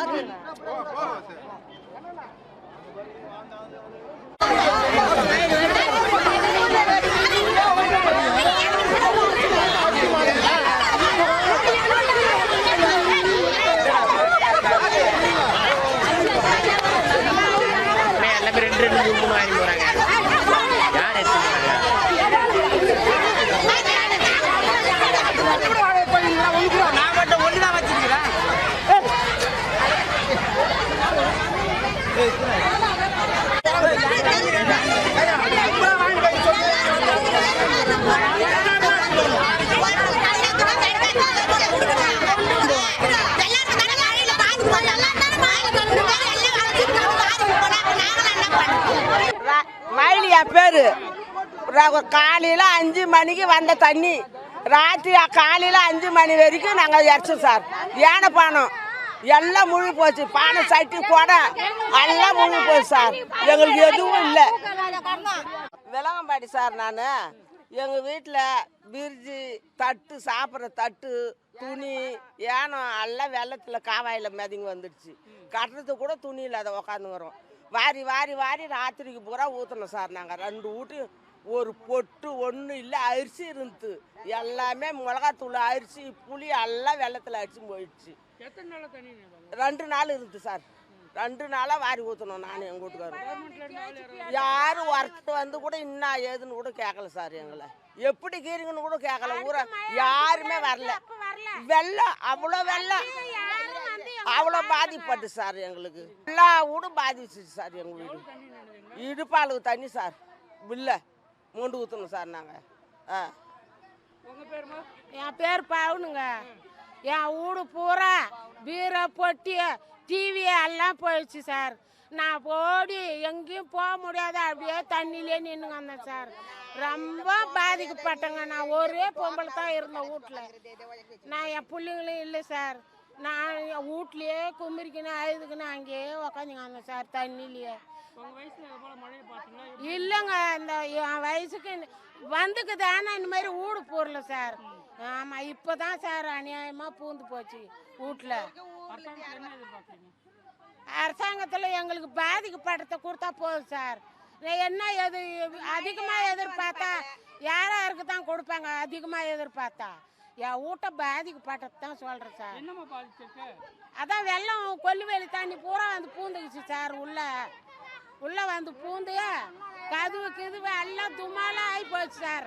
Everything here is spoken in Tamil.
அண்ணே, எல்லாமே ரெண்டு ரெண்டு மூணு மூணு மயிலியா பேரு? ர- காலையில அஞ்சு மணிக்கு வந்த தண்ணி. ராத்திரி காலையில அஞ்சு மணி வரைக்கும் நாங்கள் இறச்சோம் சார். யானை பானம். எல்லாம் முழுகி போச்சு. பானை சட்டி குடம் எல்லாம் முழுகி போச்சு சார். எங்களுக்கு எதுவும் இல்லை. விலங்கம்பாடி சார் நான் எங்கள் வீட்டில் பிரிட்ஜு தட்டு சாப்பிட்ற தட்டு துணி ஏனம் எல்லாம் வெள்ளத்தில் காவாயில் மிதங்கி வந்துடுச்சு. கட்டுறதுக்கு கூட துணி இல்லாத உக்காந்துக்கிறோம் வாரி வாரி வாரி ராத்திரிக்கு பூரா ஊற்றணும் சார் நாங்கள் ரெண்டு வீட்டையும் ஒரு பொட்டு ஒன்றும் இல்லை அரிசி இருந்துது. எல்லாமே மிளகாத்தூள் அரிசி புளி எல்லாம் வெள்ளத்தில் அடிச்சு போயிடுச்சு. ரெண்டு நாள் இருந்துச்சு சார். ரெண்டு நாளாக வாரி ஊற்றணும் நான் எங்கள் வீட்டுக்காரர். யாரும் ஒருத்தர் வந்து கூட இன்னா ஏதுன்னு கூட கேட்கல சார் எங்களை. எப்படி கீரிங்கன்னு கூட கேட்கல ஊர யாருமே வரல. வெள்ளம் அவ்வளோ வெள்ளம் அவ்வளோ பாதிப்பட்டு சார் எங்களுக்கு. எல்லா வீடும் பாதிச்சு சார் எங்கள் வீடு. இடுப்பாளுக்கு தண்ணி சார். பில்ல மூண்டு ஊற்றணும் சார் நாங்கள் ஆ. என் பேர் பவுனுங்க. என் வீடு பூரா பீரோ பொட்டி டிவி எல்லாம் போயிடுச்சு சார். நான் ஓடி எங்கேயும் போக முடியாது அப்படியே தண்ணியிலே நின்றுங்க வந்தேன் சார். ரொம்ப பாதிக்கப்பட்டேங்க. நான் ஒரே பொம்பளை தான் இருந்தேன் வீட்டில் நான் என் பிள்ளைங்களும் இல்லை சார். நான் என் வீட்லேயே கும்பிரிக்கணும் அழுதுக்கணும் அங்கேயே உக்காந்துங்க வந்தேன் சார் தண்ணியிலேயே இல்லைங்க. இந்த என் வயசுக்கு வந்துக்குது. ஆனால் இந்த மாதிரி வீடு போடல சார். ஆமாம் இப்போ தான் சார் அநியாயமாக பூந்து போச்சு வீட்டில் அரசாங்கத்தில் எங்களுக்கு பாதிக்கப்பட்டதை கொடுத்தா போதும் சார். என்ன எது அதிகமாக எதிர்பார்த்தா யார் யாருக்கு தான் கொடுப்பாங்க? அதிகமாக எதிர்பார்த்தா. என் வீட்டை பாதிக்கப்பட்டது தான் சொல்கிறேன் சார். அதான் வெள்ளம் கொல்லுவேலி தண்ணி பூரா வந்து பூந்துக்குச்சு சார். உள்ள உள்ள வந்து பூந்து கதுவு கிதுவு எல்லாம் துமாலா ஆகி போச்சு சார்.